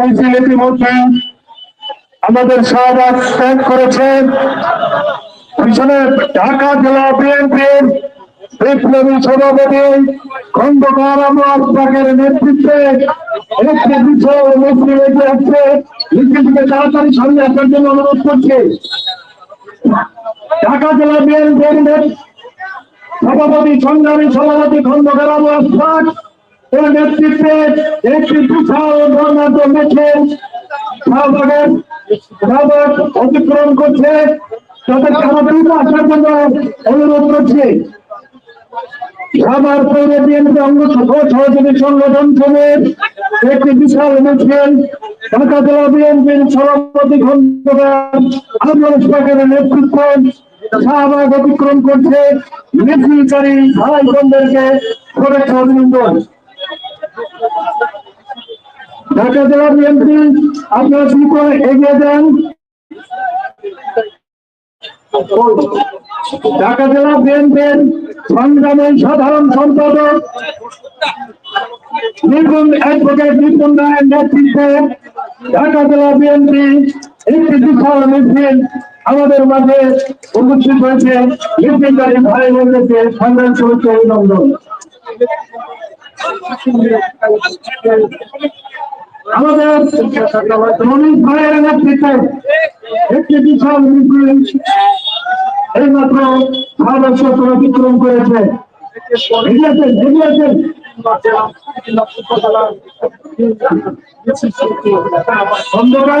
মিছিল ইতিমধ্যে আমাদের শাহবাগ ত্যাগ করেছে। পিছনে ঢাকা জেলা বিএনপির বিপ্লবী সভাপতি খন্দকার আমার বাগের নেতৃত্বে একটি বিষয় মুসলিম এগিয়ে আসছে মিছিলটিকে তাড়াতাড়ি সরিয়ে আসার জন্য অনুরোধ করছে। ঢাকা জেলা বিএনপির সভাপতি, সংগ্রামী সভাপতি খন্দকার আমার একটি বিশাল শাহবাগ অতিক্রম করছে আসার জন্য অনুরোধ করছে আমার পৌর বিএনপি সহযোগী সংগঠন সমেত একটি বিশাল ঢাকা জেলা বিএনপির সভাপতি নেতৃত্বে অতিক্রম করছে মিছিলকারী ভাই বোনদেরকে অভিনন্দন ঢাকা জেলা বিএনপি, আপনারা শুরু করে এগিয়ে যান? ঢাকা জেলা বিএনপির সংগ্রামী সাধারণ সম্পাদক, নির্গুণ নেতৃত্বে ঢাকা আমাদের মাঝে উপস্থিত হয়েছে। মিছিলকারী ভাই বোনদেরকে সংগ্রাম শুভেচ্ছা অভিনন্দন। আমাদের রনিক ভাইয়ের নেতৃত্বে একটি বিশাল মিছিল এইমাত্র আদর্শ অতিক্রম করেছে এগিয়েছেন এগিয়েছেন খন্দকার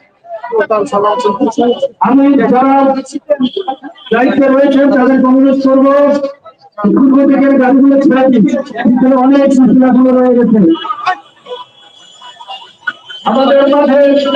আমি যারা দায়িত্বে রয়েছেন, তাদের অনুরোধ করব। পূর্ব থেকে গাড়িগুলো ছেড়ে দিন। অনেক মিছিল রয়ে গেছে। আমাদের মাঝে আছেন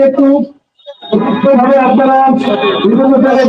একটু আপনারা বিভিন্ন জায়গায়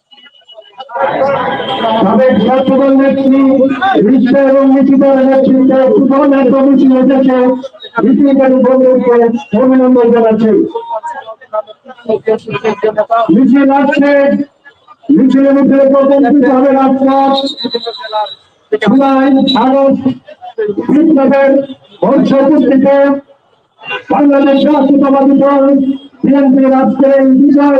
বাংলাদেশ জাতীয়তাবাদী দল বিএনপির আজকের এই বিজয়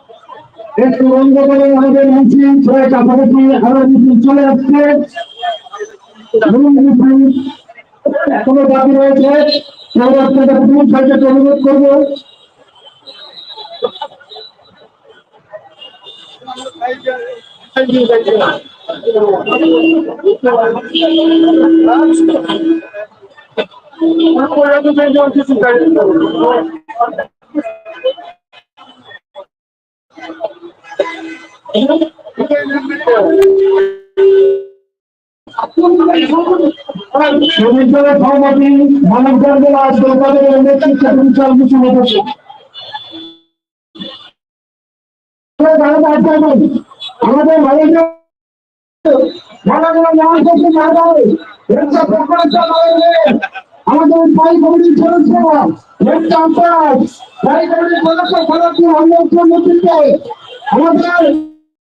একটু করে আমাদের মিছিল, ছয় কাছাকাছি আরও মিছিল চলে আসছে। এখনও বাকি রয়েছে। পরবর্তীতে পুলিশ সাহেবকে অনুরোধ করব। শ্রমিকদের সভাপতি মানবদার জেলা সরকারের নেতৃত্বে বিশাল কিছু হচ্ছে। আমাদের মালিকের আমাদের পাই কমিটির সদস্য নেতৃত্বে আমাদের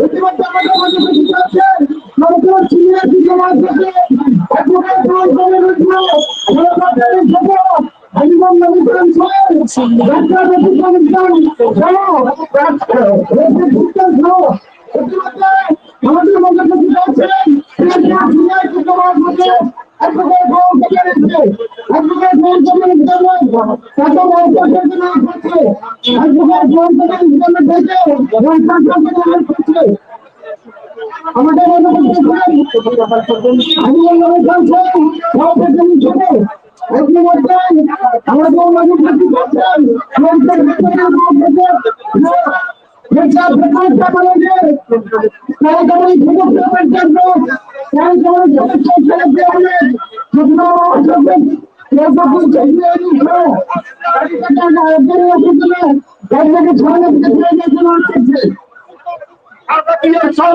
করে ইতিমধ্যে আমাদের মধ্যে কিছু আছে সরকার সিনিয়র সমাজ থেকে একবার দূর করে রয়েছে সরকারের সাথে আজীবন নবীকরণ সহ ডাক্তার রফিকুল ইসলাম সহ রাষ্ট্র শিক্ষক সহ ইতিমধ্যে আমাদের মধ্যে কিছু আছেন সিনিয়র সমাজ থেকে একবার ফোন করে রয়েছে একবার ফোন করে রয়েছে কত না করছে একবার ফোন করে রয়েছে করছে আমাদের মধ্যে আমাদের আমাদের ভিতরে মধ্যে যেটা প্রকাশটা বলে যে তাই করি সমস্যার জন্য তাই করি সমস্যা ছেড়ে দেওয়া হবে শুকনো অসুখ যতক্ষণ চাইলে নিছো টাকা একবারে ওষুধ দিলে একবারে ছয় থেকে ফিরে যেতে না হচ্ছে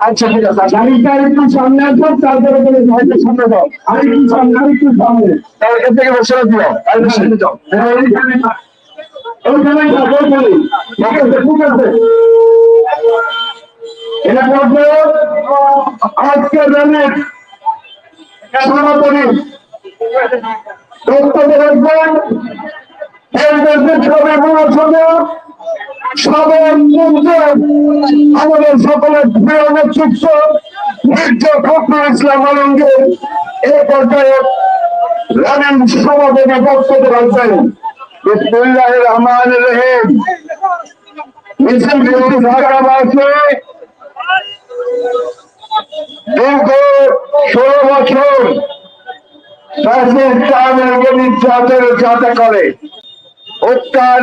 আচ্ছা ঠিক আছে। গাড়িটা একটু সামনে আসো তারপরে হয়তো সামনে যাও। আর একটু সামনে একটু সামনে। তাহলে এর থেকে বসে দিও আর সামনে যাও। হ্যাঁ, ঠিক আছে ঠিক আছে। এটা করবে আজকে র্যালির সভাপতি বক্তব্য রাখবেন এই আমাদের সকলের প্রিয় নেতৃত্ব মির্জা ফখরুল ইসলাম আলমগীর এ পর্যায়ে রানিং সমাবেশে বক্তব্য রাখবেন।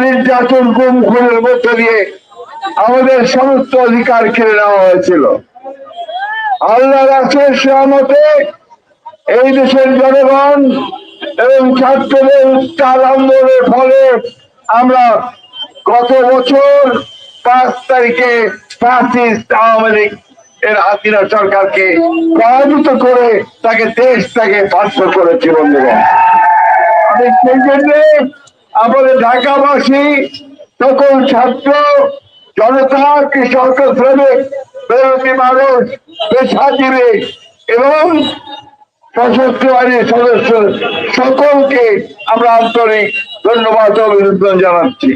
নির্যাতন, গুম, খুনের মধ্য দিয়ে আমাদের সমস্ত অধিকার কেড়ে নেওয়া হয়েছিল। আল্লাহ রাসের সহমতে এই দেশের জনগণ এবং ছাত্রদের উত্তাল আন্দোলনের ফলে আমরা গত বছর তারিখে ফ্যাসিস্ট আওয়ামী লীগ এর হাসিনা সরকারকে পরাজিত করে তাকে দেশ থেকে পার্শ্ব করেছি আমি সেই জন্য আমাদের ঢাকাবাসী, সকল ছাত্র, জনতা, কৃষক, শ্রমিক, বেরোতি মানুষ, পেশাজীবী এবং সশস্ত্র বাহিনীর সদস্য সকলকে আমরা আন্তরিক ধন্যবাদ অভিনন্দন জানাচ্ছি।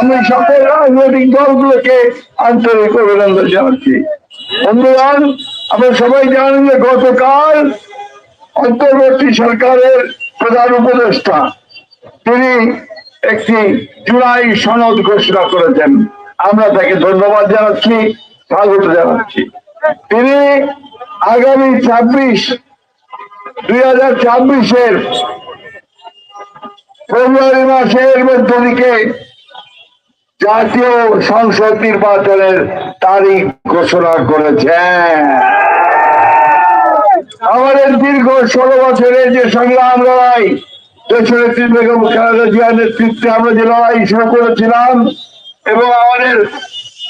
আমি সকল রাজনৈতিক দলগুলোকে আন্তরিক অভিনন্দন জানাচ্ছি। বন্ধুগণ আমরা সবাই জানেন যে গতকাল অন্তর্বর্তী সরকারের প্রধান উপদেষ্টা, তিনি একটি জুলাই সনদ ঘোষণা করেছেন। আমরা তাকে ধন্যবাদ জানাচ্ছি, স্বাগত জানাচ্ছি। তিনি আগামী ছাব্বিশ দুই হাজার ছাব্বিশের ফেব্রুয়ারি মাসের মধ্য দিকে জাতীয় সংসদ নির্বাচনের তারিখ ঘোষণা করেছেন আমাদের দীর্ঘ ষোলো বছরের যে সংগ্রাম লড়াই, দেশনেত্রী বেগম জিয়ার নেতৃত্বে আমরা যে লড়াই শুরু করেছিলাম, এবং আমাদের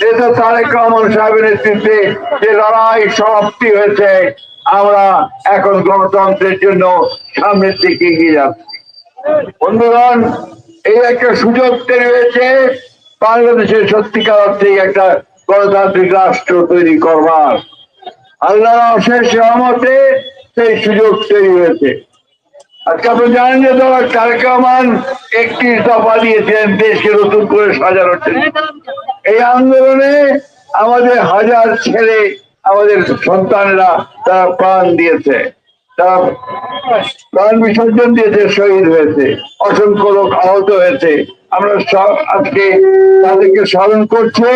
নেতা তারেক রহমান সাহেবের নেতৃত্বে যে লড়াই সমাপ্তি হয়েছে আমরা এখন গণতন্ত্রের জন্য সামনের দিকে এগিয়ে যাচ্ছি। বন্ধুগণ, এই একটা সুযোগ তৈরি হয়েছে বাংলাদেশের সত্যিকার অর্থে একটা গণতান্ত্রিক রাষ্ট্র তৈরি করবার। আল্লাহ অশেষ রহমতে সেই সুযোগ তৈরি হয়েছে আজকে আপনি জানেন যে তোমার তারেক রহমান একত্রিশ দফা দিয়েছেন, দেশকে নতুন করে সাজানোর জন্য। এই আন্দোলনে আমাদের হাজার ছেলে আমাদের সন্তানেরা তারা প্রাণ দিয়েছে। প্রাণ বিসর্জন দিয়েছে, শহীদ হয়েছে। অসংখ্য লোক আহত হয়েছে। আমরা সব আজকে তাদেরকে স্মরণ করছে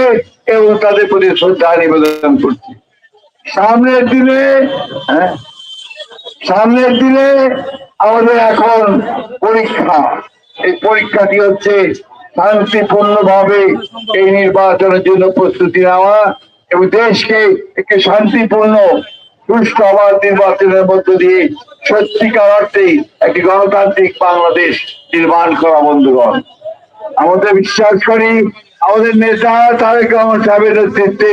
এবং তাদের প্রতি শ্রদ্ধা নিবেদন করছি। সামনের দিনে হ্যাঁ? সামনের দিনে আমাদের এখন পরীক্ষা। এই পরীক্ষাটি হচ্ছে শান্তিপূর্ণ ভাবে এই নির্বাচনের জন্য প্রস্তুতি নেওয়া। এবং দেশকে একটি শান্তিপূর্ণ, সুষ্ঠু আবার নির্বাচনের মধ্য দিয়ে সত্যিকার অর্থে একটি গণতান্ত্রিক বাংলাদেশ নির্মাণ করা, বন্ধুগণ। আমাদের বিশ্বাস করি, আমাদের নেতা তারেক রহমান সাহেবের নেতৃত্বে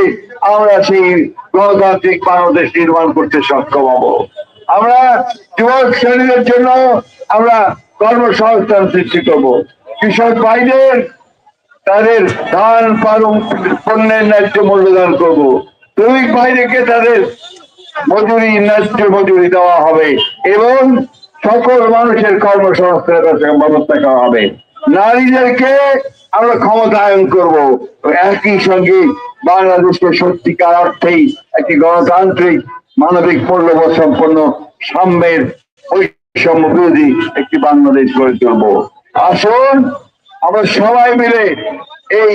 আমরা সেই গণতান্ত্রিক বাংলাদেশ নির্মাণ করতে সক্ষম হব। আমরা যুবক শ্রেণীদের জন্য আমরা কর্মসংস্থান সৃষ্টি করব। কৃষক ভাইদের তাদের ধান পালন পণ্যের ন্যায্য মূল্যদান করব। শ্রমিক ভাইদেরকে তাদের মজুরি, ন্যায্য মজুরি দেওয়া হবে এবং সকল মানুষের কর্মসংস্থানের হবে। নারীদেরকে আমরা ক্ষমতায়ন করব। একই সঙ্গে বাংলাদেশকে সত্যিকার অর্থেই একটি গণতান্ত্রিক, মানবিক মূল্যবোধ সম্পন্ন, সাম্যের বৈষম্য বিরোধী একটি বাংলাদেশ গড়ে তুলব। আসুন আমরা সবাই মিলে এই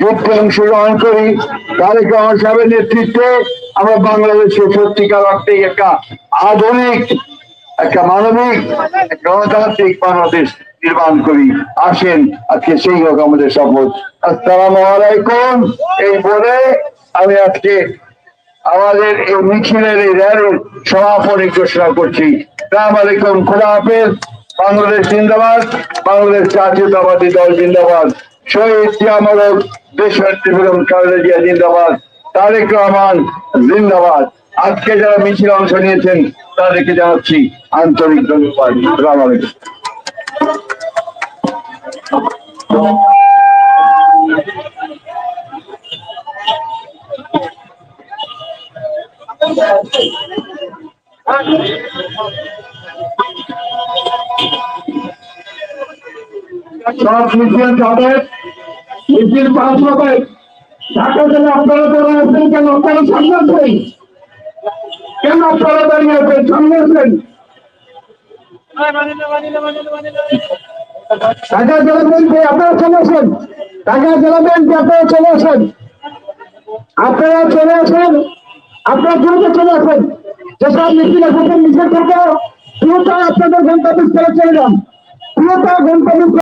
যুদ্ধে অংশগ্রহণ করি। তারেক রহমান সাহেবের নেতৃত্বে আমরা বাংলাদেশের সত্যিকার অর্থে একটা আধুনিক, একটা মানবিক গণতান্ত্রিক বাংলাদেশ নির্মাণ করি। আসেন, আজকে সেই হোক আমাদের শপথ। আসসালামু আলাইকুম। এই বলে আমি আজকে আমাদের এই মিছিলের এই র্যালির সমাপনী ঘোষণা করছি। সালাম আলাইকুম খোলা হাফেজ। বাংলাদেশ জিন্দাবাদ, বাংলাদেশ জাতীয়তাবাদী দল জিন্দাবাদ। শহীদ জিয়ামলক দেশনেত্রী বেগম জিন্দাবাদ। তারেক রহমান জিন্দাবাদ। আজকে যারা মিছিল অংশ নিয়েছেন, তাদেরকে জানাচ্ছি আন্তরিক ধন্যবাদ। সালাম আলাইকুম। সব মিছিল যাবে মিছিল পাস হবে ঢাকা জেলা আপনারা যারা আছেন, কেন আপনারা সামনে আছেন কেন আপনারা দাঁড়িয়ে আছেন? সামনে আছেন ঢাকা জেলা ব্যাংকে আপনারা চলে আসেন। ঢাকা জেলা ব্যাংকে আপনারা চলে আসেন। আপনারা চলে আসেন। আপনারা চলে আসেন। যেসব মিছিল মিছিল করব। দ্রুত আপনাদের গন্তব্যস্থলে চলে যান। দ্রুত গন্তব্য